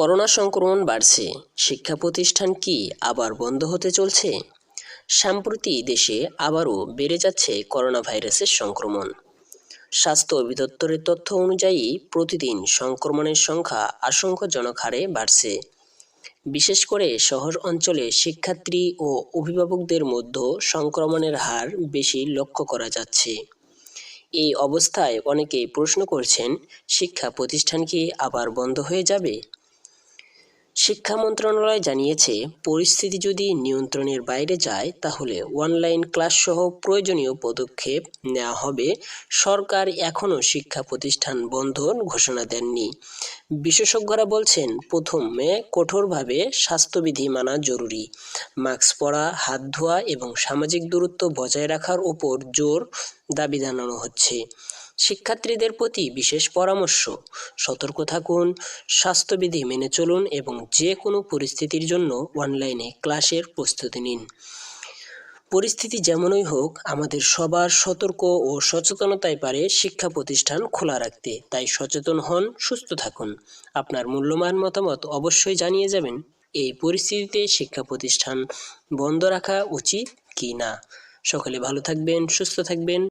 Corona সংক্রমণ বাড়ছে, শিক্ষা প্রতিষ্ঠান কি আবার বন্ধ হতে চলছে? সাম্প্রতি দেশে আবারও বেড়ে যাচ্ছে করোনা ভাইরাসের সংক্রমণ। স্বাস্থ্য অধিদপ্তরের তথ্য অনুযায়ী, প্রতিদিন সংক্রমণের সংখ্যা আশঙ্কাজনক হারে বাড়ছে। বিশেষ করে শহর অঞ্চলে শিক্ষার্থী ও অভিভাবকদের মধ্যে সংক্রমণের হার বেশি লক্ষ্য করা যাচ্ছে। এই অবস্থায় অনেকেই প্রশ্ন করছেন, শিক্ষা প্রতিষ্ঠান কি আবার বন্ধ হয়ে যাবে? শিক্ষা মন্ত্রণালয় জানিয়েছে, পরিস্থিতি যদি নিয়ন্ত্রণের বাইরে যায়, তাহলে অনলাইন ক্লাস সহ প্রয়োজনীয় পদক্ষেপ নেওয়া হবে। সরকার এখনও শিক্ষা প্রতিষ্ঠান বন্ধর ঘোষণা দেননি। বিশেষজ্ঞরা বলছেন, প্রথমে কঠোরভাবে স্বাস্থ্যবিধি মানা জরুরি। মাস্ক পরা, হাত ধোয়া এবং সামাজিক দূরত্ব বজায় রাখার ওপর জোর দাবি জানানো হচ্ছে। শিক্ষার্থীদের প্রতি বিশেষ পরামর্শ, সতর্ক থাকুন, স্বাস্থ্যবিধি মেনে চলুন এবং যে কোনো পরিস্থিতির জন্য অনলাইনে ক্লাসের প্রস্তুতি নিন। পরিস্থিতি যেমনই হোক, আমাদের সবার সতর্ক ও সচেতনতায় পারে শিক্ষা প্রতিষ্ঠান খোলা রাখতে। তাই সচেতন হন, সুস্থ থাকুন। আপনার মূল্যবান মতামত অবশ্যই জানিয়ে যাবেন, এই পরিস্থিতিতে শিক্ষা প্রতিষ্ঠান বন্ধ রাখা উচিত কি না। সকলে ভালো থাকবেন, সুস্থ থাকবেন।